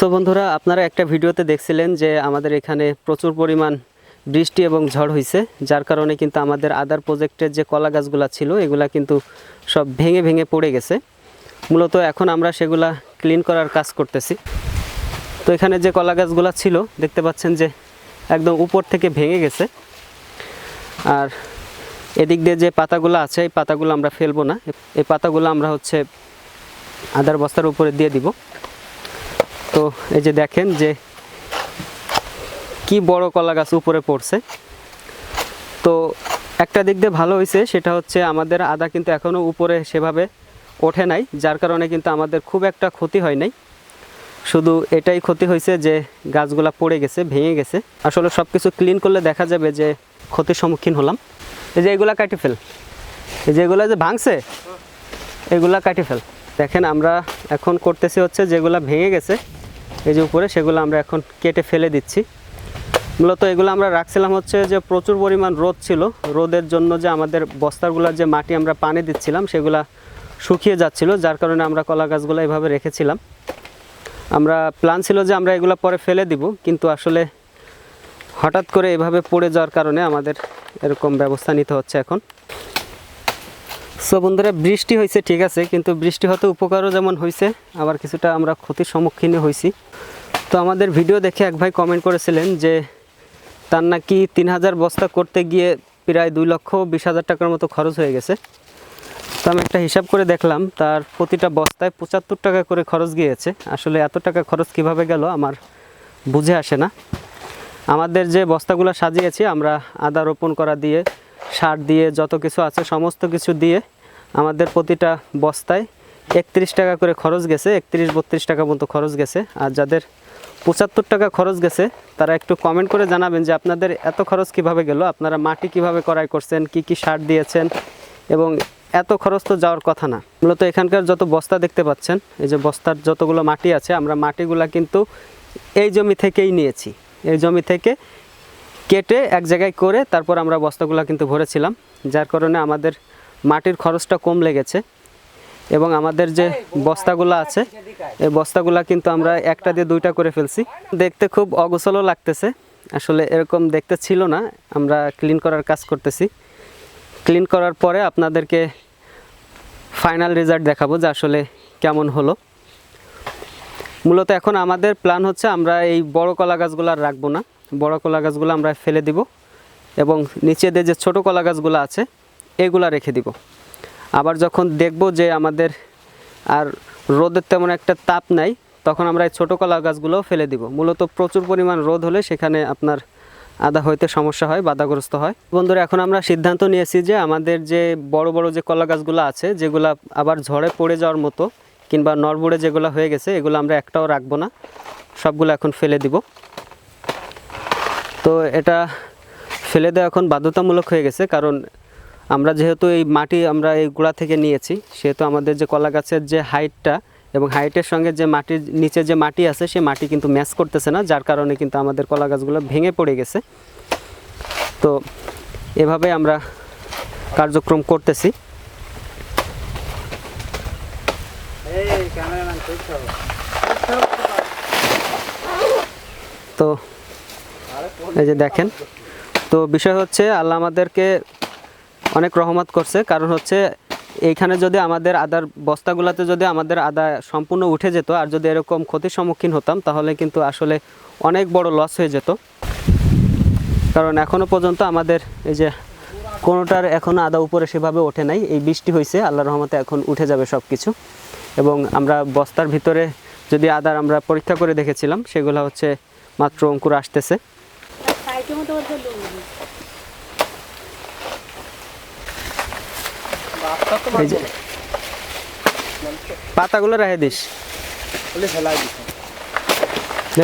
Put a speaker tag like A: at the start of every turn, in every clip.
A: So বন্ধুরা, আপনারা একটা ভিডিওতে দেখছিলেন যে আমাদের এখানে প্রচুর পরিমাণ বৃষ্টি এবং ঝড় হয়েছে যার কারণে কিন্তু আমাদের আদার প্রজেক্টের যে কলা গাছগুলো ছিল, এগুলা কিন্তু সব ভেঙে ভেঙে পড়ে গেছে। মূলত এখন আমরা সেগুলা ক্লিন করার কাজ করতেছি। তো এখানে যে কলা গাছগুলো ছিল, দেখতে পাচ্ছেন যে একদম উপর থেকে ভেঙে গেছে। আর এদিক দিয়ে যে পাতাগুলো আছে, এই পাতাগুলো আমরা ফেলব না। এই পাতাগুলো আমরা হচ্ছে আদার বস্তার উপরে দিয়ে দিব। তো এই যে দেখেন যে কি বড় কলা গাছ উপরে পড়ছে। তো একটা দিক দিয়ে ভালো হয়েছে সেটা হচ্ছে আমাদের আদা কিন্তু এখনও উপরে সেভাবে ওঠে নাই, যার কারণে কিন্তু আমাদের খুব একটা ক্ষতি হয় নাই। শুধু এটাই ক্ষতি হয়েছে যে গাছগুলা পড়ে গেছে, ভেঙে গেছে। আসলে সব কিছু ক্লিন করলে দেখা যাবে যে ক্ষতির সম্মুখীন হলাম। এই যে এগুলা কাটি ফেল। এই যে এগুলা যে ভাঙছে, এগুলা কাটি ফেল। দেখেন আমরা এখন করতেছি হচ্ছে যেগুলা ভেঙে গেছে এই যে উপরে, সেগুলো আমরা এখন কেটে ফেলে দিচ্ছি। মূলত এগুলো আমরা রাখছিলাম হচ্ছে যে প্রচুর পরিমাণ রোদ ছিল। রোদের জন্য যে আমাদের বস্তাগুলোর যে মাটি আমরা পানি দিচ্ছিলাম, সেগুলা শুকিয়ে যাচ্ছিল, যার কারণে আমরা কলা গাছগুলো এভাবে রেখেছিলাম। আমরা প্ল্যান ছিল যে আমরা এগুলো পরে ফেলে দিব, কিন্তু আসলে হঠাৎ করে এভাবে পড়ে যাওয়ার কারণে আমাদের এরকম ব্যবস্থা নিতে হচ্ছে এখন। সো বন্ধুরা, বৃষ্টি হয়েছে, ঠিক আছে, কিন্তু বৃষ্টি হতে উপকারও যেমন হয়েছে, আবার কিছুটা আমরা ক্ষতির সম্মুখীন হয়েছি। তো আমাদের ভিডিও দেখে এক ভাই কমেন্ট করেছিলেন যে, তার নাকি তিন হাজার বস্তা করতে গিয়ে প্রায় দুই লক্ষ বিশ হাজার টাকার মতো খরচ হয়ে গেছে। তো আমি একটা হিসাব করে দেখলাম, তার প্রতিটা বস্তায় পঁচাত্তর টাকা করে খরচ গিয়েছে। আসলে এত টাকা খরচ কীভাবে গেল আমার বুঝে আসে না। আমাদের যে বস্তাগুলো সাজিয়েছি, আমরা আদা রোপণ করা দিয়ে সার দিয়ে যত কিছু আছে, সমস্ত কিছু দিয়ে আমাদের প্রতিটা বস্তায় একত্রিশ টাকা করে খরচ গেছে, একত্রিশ, বত্রিশ টাকা মতো খরচ গেছে। আর যাদের পঁচাত্তর টাকা খরচ গেছে, তারা একটু কমেন্ট করে জানাবেন যে আপনাদের এত খরচ কীভাবে গেল, আপনারা মাটি কীভাবে করাই করছেন, কি কি সার দিয়েছেন, এবং এত খরচ তো যাওয়ার কথা না। মূলত এখানকার যত বস্তা দেখতে পাচ্ছেন, এই যে বস্তার যতগুলো মাটি আছে, আমরা মাটিগুলা কিন্তু এই জমি থেকেই নিয়েছি। এই জমি থেকে কেটে এক জায়গায় করে তারপর আমরা বস্তাগুলো কিন্তু ভরেছিলাম যার কারণে আমাদের মাটির খরচটা কম লেগেছে এবং আমাদের যে বস্তাগুলো আছে এই বস্তাগুলো কিন্তু আমরা একটা দিয়ে দুইটা করে ফেলছি। দেখতে খুব অগোছলও লাগতেছে আসলে এরকম দেখতে ছিল না আমরা ক্লিন করার কাজ করতেছি। ক্লিন করার পরে আপনাদেরকে ফাইনাল রেজাল্ট দেখাবো যে আসলে কেমন হলো। মূলত এখন আমাদের প্ল্যান হচ্ছে আমরা এই বড় কলা গাছগুলো আর রাখব না। বড় কলা গাছগুলো আমরা ফেলে দিব এবং নিচে দিয়ে যে ছোটো কলা গাছগুলো আছে, এগুলা রেখে দিব। আবার যখন দেখব যে আমাদের আর রোদের তেমন একটা তাপ নাই, তখন আমরা এই ছোটো কলা গাছগুলোও ফেলে দিব। মূলত প্রচুর পরিমাণ রোদ হলে সেখানে আপনার আদা হইতে সমস্যা হয়, বাধাগ্রস্ত হয়। বন্ধুরা, এখন আমরা সিদ্ধান্ত নিয়েছি যে আমাদের যে বড় বড় যে কলা গাছগুলো আছে, যেগুলা আবার ঝড়ে পড়ে যাওয়ার মতো কিংবা নড়বড়ে যেগুলো হয়ে গেছে, এগুলো আমরা একটাও রাখব না। সবগুলো এখন ফেলে দিব। তো এটা ফেলে দেওয়া এখন বাধ্যতামূলক হয়ে গেছে, কারণ আমরা যেহেতু এই মাটি আমরা এই গোড়া থেকে নিয়েছি, সেহেতু আমাদের যে কলা গাছের যে হাইটটা এবং হাইটের সঙ্গে যে মাটির নিচে যে মাটি আছে, সে মাটি কিন্তু ম্যাচ করতেছে না, যার কারণে কিন্তু আমাদের কলা গাছগুলো ভেঙে পড়ে গেছে। তো এভাবে আমরা কার্যক্রম করতেছি। তো এই যে দেখেন। তো বিষয় হচ্ছে, আল্লাহ আমাদেরকে অনেক রহমত করছে। কারণ হচ্ছে, এইখানে যদি আমাদের আদার বস্তাগুলোতে যদি আমাদের আদা সম্পূর্ণ উঠে যেত, আর যদি এরকম ক্ষতির সম্মুখীন হতাম, তাহলে কিন্তু আসলে অনেক বড় লস হয়ে যেত। কারণ এখনও পর্যন্ত আমাদের এই যে কোনোটার এখনও আদা উপরে সেভাবে ওঠে নাই। এই বৃষ্টি হয়েছে আল্লাহ রহমতে এখন উঠে যাবে সব কিছু এবং আমরা বস্তার ভিতরে যদি আদার আমরা পরীক্ষা করে দেখেছিলাম, সেগুলো হচ্ছে মাত্র অঙ্কুর আসতেছে। পাতাগুলো রেখে দিস।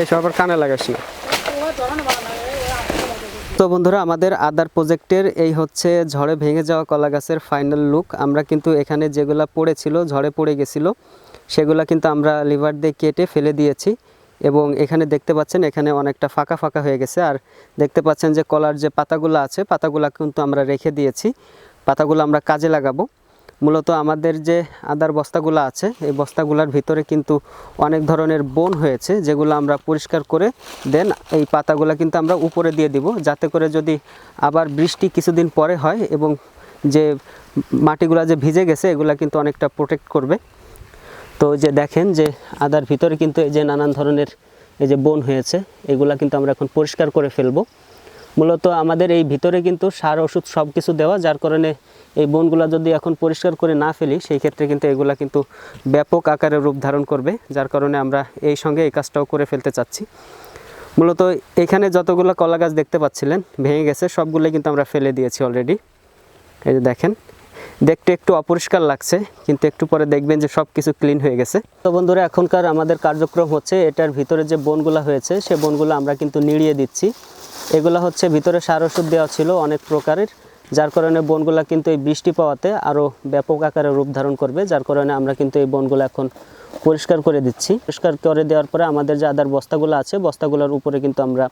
A: এই সবার কানে লাগাস। না তো বন্ধুরা আমাদের আদার প্রজেক্টের এই হচ্ছে ঝড়ে ভেঙে যাওয়া কলা গাছের ফাইনাল লুক আমরা কিন্তু এখানে যেগুলা পড়েছিল ঝড়ে পড়ে গেছিল সেগুলা কিন্তু আমরা লিভার দিয়ে কেটে ফেলে দিয়েছি। এবং এখানে দেখতে পাচ্ছেন এখানে অনেকটা ফাঁকা ফাঁকা হয়ে গেছে। আর দেখতে পাচ্ছেন যে কলার যে পাতাগুলো আছে, পাতাগুলো কিন্তু আমরা রেখে দিয়েছি। পাতাগুলো আমরা কাজে লাগাবো। মূলত আমাদের যে আদার বস্তাগুলো আছে, এই বস্তাগুলোর ভিতরে কিন্তু অনেক ধরনের বন হয়েছে, যেগুলো আমরা পরিষ্কার করে দেন এই পাতাগুলো কিন্তু আমরা উপরে দিয়ে দিব। যাতে করে যদি আবার বৃষ্টি কিছুদিন পরে হয় এবং যে মাটিগুলো যে ভিজে গেছে, এগুলো কিন্তু অনেকটা প্রোটেক্ট করবে। তো যে দেখেন যে আদার ভিতরে কিন্তু এই যে নানান ধরনের এই যে বন হয়েছে, এগুলা কিন্তু আমরা এখন পরিষ্কার করে ফেলব। মূলত আমাদের এই ভিতরে কিন্তু সার, ওষুধ সব কিছু দেওয়া, যার কারণে এই বনগুলা যদি এখন পরিষ্কার করে না ফেলি, সেই ক্ষেত্রে কিন্তু এগুলা কিন্তু ব্যাপক আকারে রূপ ধারণ করবে, যার কারণে আমরা এই সঙ্গে এই কাজটাও করে ফেলতে চাচ্ছি। মূলত এখানে যতগুলো কলা গাছ দেখতে পাচ্ছিলেন, ভেঙে গেছে, সবগুলোই কিন্তু আমরা ফেলে দিয়েছি অলরেডি এই যে দেখেন দেখতে একটু অপরিষ্কার লাগছে, কিন্তু একটু পরে দেখবেন যে সব কিছু ক্লিন হয়ে গেছে। তো বন্ধুরা, এখনকার আমাদের কার্যক্রম হচ্ছে এটার ভিতরে যে বনগুলো হয়েছে, সে বনগুলো আমরা কিন্তু নিড়িয়ে দিচ্ছি। এগুলো হচ্ছে ভিতরে সার ওষুধ দেওয়া ছিল অনেক প্রকারের, যার কারণে বনগুলো কিন্তু এই বৃষ্টি পাওয়াতে আরও ব্যাপক আকারে রূপ ধারণ করবে, যার কারণে আমরা কিন্তু এই বনগুলো এখন পরিষ্কার করে দিচ্ছি। পরিষ্কার করে দেওয়ার পরে আমাদের যে আদার বস্তাগুলো আছে, বস্তাগুলোর উপরে কিন্তু আমরা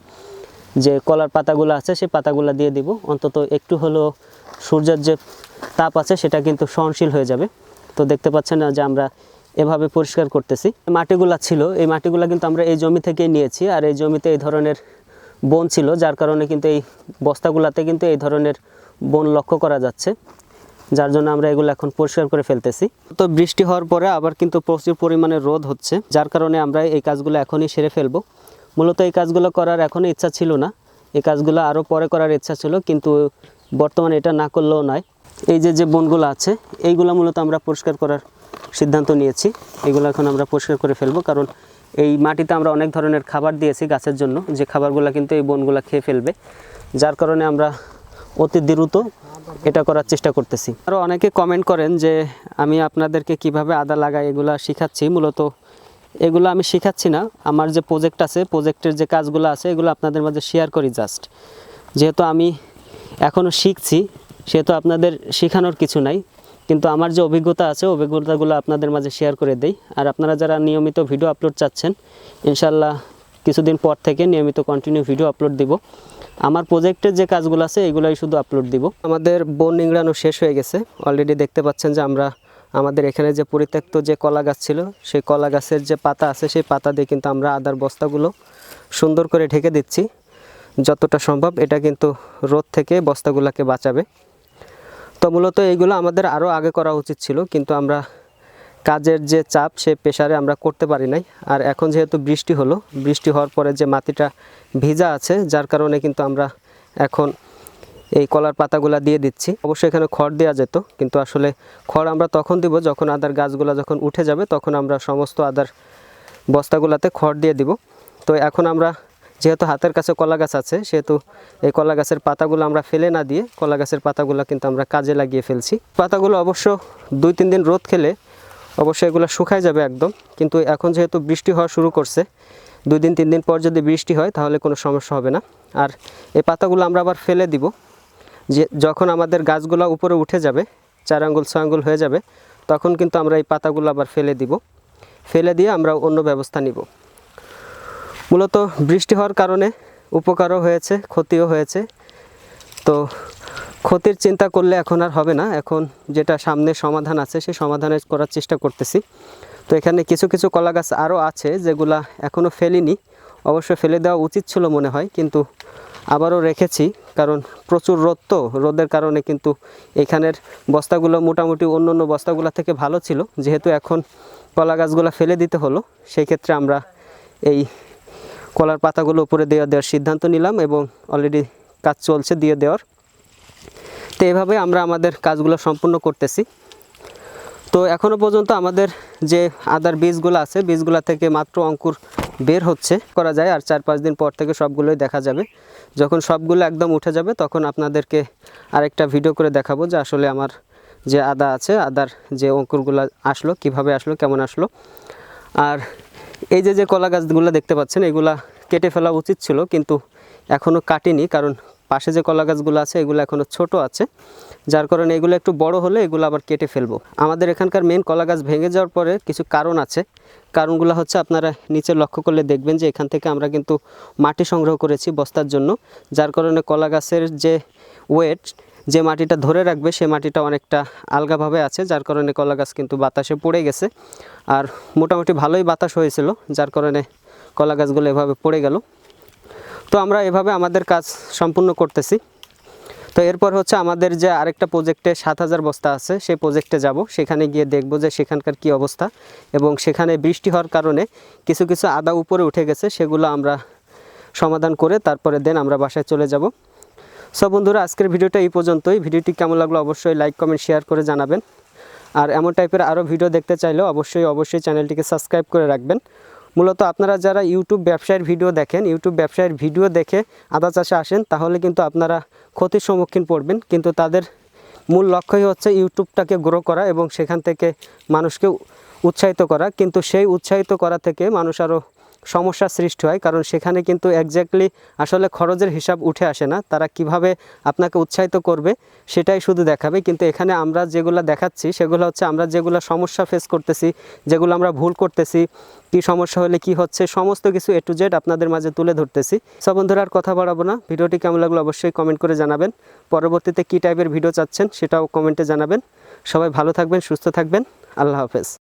A: যে কলার পাতাগুলো আছে, সেই পাতাগুলো দিয়ে দিব। অন্তত একটু হলেও সূর্যের যে তাপ আছে, সেটা কিন্তু সহনশীল হয়ে যাবে। তো দেখতে পাচ্ছেন না যে আমরা এভাবে পরিষ্কার করতেছি। মাটিগুলা ছিল, এই মাটিগুলা কিন্তু আমরা এই জমি থেকেই নিয়েছি, আর এই জমিতে এই ধরনের বন ছিল, যার কারণে কিন্তু এই বস্তাগুলাতে কিন্তু এই ধরনের বন লক্ষ্য করা যাচ্ছে, যার জন্য আমরা এগুলো এখন পরিষ্কার করে ফেলতেছি। তো বৃষ্টি হওয়ার পরে আবার কিন্তু প্রচুর পরিমাণে রোদ হচ্ছে, যার কারণে আমরা এই কাজগুলো এখনই সেরে ফেলব। মূলত এই কাজগুলো করার এখনই ইচ্ছা ছিল না, এই কাজগুলো আরও পরে করার ইচ্ছা ছিল, কিন্তু বর্তমানে এটা না করলেও নয়। এই যে যে বনগুলো আছে, এইগুলো মূলত আমরা পরিষ্কার করার সিদ্ধান্ত নিয়েছি। এগুলো এখন আমরা পরিষ্কার করে ফেলব, কারণ এই মাটিতে আমরা অনেক ধরনের খাবার দিয়েছি গাছের জন্য। যে খাবারগুলো কিন্তু এই বনগুলো খেয়ে ফেলবে। যার কারণে আমরা অতি দ্রুত এটা করার চেষ্টা করতেছি। আরও অনেকে কমেন্ট করেন যে, আমি আপনাদেরকে কীভাবে আদা লাগাই এগুলা শিখাচ্ছি। মূলত এগুলো আমি শেখাচ্ছি না। আমার যে প্রজেক্ট আছে প্রজেক্টের যে কাজগুলো আছে, এগুলো আপনাদের মাঝে শেয়ার করি জাস্ট যেহেতু আমি এখনও শিখছি সেহেতু আপনাদের শেখানোর কিছু নাই, কিন্তু আমার যে অভিজ্ঞতা আছে, অভিজ্ঞতাগুলো আপনাদের মাঝে শেয়ার করে দেই। আর আপনারা যারা নিয়মিত ভিডিও আপলোড চাচ্ছেন ইনশাল্লাহ কিছুদিন পর থেকে নিয়মিত কন্টিনিউ ভিডিও আপলোড দিব। আমার প্রজেক্টের যে কাজগুলো আছে, এগুলোই শুধু আপলোড দিব। আমাদের বন নিংড়ানো শেষ হয়ে গেছে। অলরেডি দেখতে পাচ্ছেন যে আমরা, আমাদের এখানে যে পরিত্যক্ত যে কলা গাছ ছিল, সেই কলা গাছের যে পাতা আছে, সেই পাতা দিয়ে কিন্তু আমরা আদার বস্তাগুলো সুন্দর করে ঢেকে দিচ্ছি। যতটা সম্ভব এটা কিন্তু রোদ থেকে বস্তাগুলোকে বাঁচাবে। তো মূলত এইগুলো আমাদের আরও আগে করা উচিত ছিল, কিন্তু আমরা কাজের যে চাপ, সে প্রেশারে আমরা করতে পারি নাই। আর এখন যেহেতু বৃষ্টি হলো, বৃষ্টি হওয়ার পরে যে মাটিটা ভিজা আছে, যার কারণে কিন্তু আমরা এখন এই কলার পাতাগুলা দিয়ে দিচ্ছি। অবশ্যই এখানে খড় দেওয়া যেত, কিন্তু আসলে খড় আমরা তখন দিব যখন আদার গাছগুলো যখন উঠে যাবে, তখন আমরা সমস্ত আদার বস্তাগুলাতে খড় দিয়ে দিব। তো এখন আমরা যেহেতু হাতের কাছে কলা গাছ আছে, সেহেতু এই কলা গাছের পাতাগুলো আমরা ফেলে না দিয়ে কলা গাছের পাতাগুলো কিন্তু আমরা কাজে লাগিয়ে ফেলছি। পাতাগুলো অবশ্য দুই তিন দিন রোদ খেলে অবশ্যই এগুলো শুকায় যাবে একদম। কিন্তু এখন যেহেতু বৃষ্টি হওয়া শুরু করছে, দুই দিন, তিন দিন পর যদি বৃষ্টি হয় তাহলে কোনো সমস্যা হবে না। আর এই পাতাগুলো আমরা আবার ফেলে দিব। যে যখন আমাদের গাছগুলো উপরে উঠে যাবে, চার আঙ্গুল, ছয় আঙ্গুল হয়ে যাবে, তখন কিন্তু আমরা এই পাতাগুলো আবার ফেলে দিব। ফেলে দিয়ে আমরা অন্য ব্যবস্থা নিব। মূলত বৃষ্টি হওয়ার কারণে উপকারও হয়েছে, ক্ষতিও হয়েছে। তো ক্ষতির চিন্তা করলে এখন আর হবে না। এখন যেটা সামনে সমাধান আছে, সেই সমাধানের করার চেষ্টা করতেছি। তো এখানে কিছু কিছু কলা গাছ আরও আছে যেগুলা এখনও ফেলিনি। অবশ্য ফেলে দেওয়া উচিত ছিল মনে হয়, কিন্তু আবারও রেখেছি। কারণ প্রচুর রোদ তো, রোদের কারণে কিন্তু এখানের বস্তাগুলো মোটামুটি অন্য অন্য বস্তাগুলো থেকে ভালো ছিল। যেহেতু এখন কলা গাছগুলো ফেলে দিতে হলো সেই ক্ষেত্রে আমরা এই কলার পাতাগুলো উপরে দেওয়া দেওয়ার সিদ্ধান্ত নিলাম এবং অলরেডি কাজ চলছে দিয়ে দেওয়ার। তো এভাবে আমরা আমাদের কাজগুলো সম্পূর্ণ করতেছি। তো এখনও পর্যন্ত আমাদের যে আদার বীজগুলো আছে, বীজগুলো থেকে মাত্র অঙ্কুর বের হচ্ছে, করা যায়। আর চার পাঁচ দিন পর থেকে সবগুলোই দেখা যাবে। যখন সবগুলো একদম উঠে যাবে, তখন আপনাদেরকে আরেকটা ভিডিও করে দেখাবো যে আসলে আমার যে আদা আছে, আদার যে অঙ্কুরগুলো আসলো, কীভাবে আসলো, কেমন আসলো। আর এই যে যে কলা গাছগুলো দেখতে পাচ্ছেন, এগুলা কেটে ফেলা উচিত ছিল, কিন্তু এখনও কাটিনি, কারণ পাশে যে কলা গাছগুলো আছে, এগুলো এখনও ছোট আছে। যার কারণে এগুলো একটু বড় হলে এগুলো আবার কেটে ফেলব। আমাদের এখানকার মেন কলা গাছ ভেঙে যাওয়ার পরে কিছু কারণ আছে। কারণগুলো হচ্ছে আপনারা নিচে লক্ষ্য করলে দেখবেন যে, এখান থেকে আমরা কিন্তু মাটি সংগ্রহ করেছি বস্তার জন্য। যার কারণে কলা গাছের যে ওয়েট যে মাটিটা ধরে রাখবে, সে মাটিটা অনেকটা আলগাভাবে আছে, যার কারণে কলা গাছ কিন্তু বাতাসে পড়ে গেছে। আর মোটামুটি ভালোই বাতাস হয়েছিল, যার কারণে কলা গাছগুলো এভাবে পড়ে গেল। তো আমরা এভাবে আমাদের কাজ সম্পূর্ণ করতেছি। তো এরপর হচ্ছে আমাদের যে আরেকটা প্রজেক্টে সাত হাজার বস্তা আছে, সেই প্রজেক্টে যাব। সেখানে গিয়ে দেখব যে সেখানকার কি অবস্থা এবং সেখানে বৃষ্টি হওয়ার কারণে কিছু কিছু আদা উপরে উঠে গেছে, সেগুলো আমরা সমাধান করে তারপরে দেন আমরা বাসায় চলে যাব। সব বন্ধুরা, আজকের ভিডিওটা এই পর্যন্তই। ভিডিওটি কেমন লাগল অবশ্যই লাইক কমেন্ট শেয়ার করে জানাবেন। আর এমন টাইপের আরও ভিডিও দেখতে চাইলেও অবশ্যই অবশ্যই চ্যানেলটিকে সাবস্ক্রাইব করে রাখবেন। মূলত আপনারা যারা ইউটিউব ব্যবসায়ের ভিডিও দেখেন ইউটিউব ব্যবসায়ের ভিডিও দেখে আদা চাষে আসেন, তাহলে কিন্তু আপনারা ক্ষতির সম্মুখীন পড়বেন। কিন্তু তাদের মূল লক্ষ্যই হচ্ছে ইউটিউবটাকে গ্রো করা এবং সেখান থেকে মানুষকে উৎসাহিত করা। কিন্তু সেই উৎসাহিত করা থেকে মানুষ আরও সমস্যার সৃষ্টি হয়, কারণ সেখানে কিন্তু একজ্যাক্টলি আসলে খরচের হিসাব উঠে আসে না। তারা কীভাবে আপনাকে উৎসাহিত করবে সেটাই শুধু দেখাবে। কিন্তু এখানে আমরা যেগুলো দেখাচ্ছি, সেগুলো হচ্ছে আমরা যেগুলো সমস্যা ফেস করতেছি, যেগুলো আমরা ভুল করতেছি, কি সমস্যা হলে কি হচ্ছে, সমস্ত কিছু এ টু জেড আপনাদের মাঝে তুলে ধরতেছি। সব বন্ধুরা, আর কথা বাড়াবো না। ভিডিওটি কেমন লাগল অবশ্যই কমেন্ট করে জানাবেন। পরবর্তীতে কী টাইপের ভিডিও চাচ্ছেন, সেটাও কমেন্টে জানাবেন। সবাই ভালো থাকবেন, সুস্থ থাকবেন। আল্লাহ হাফেজ।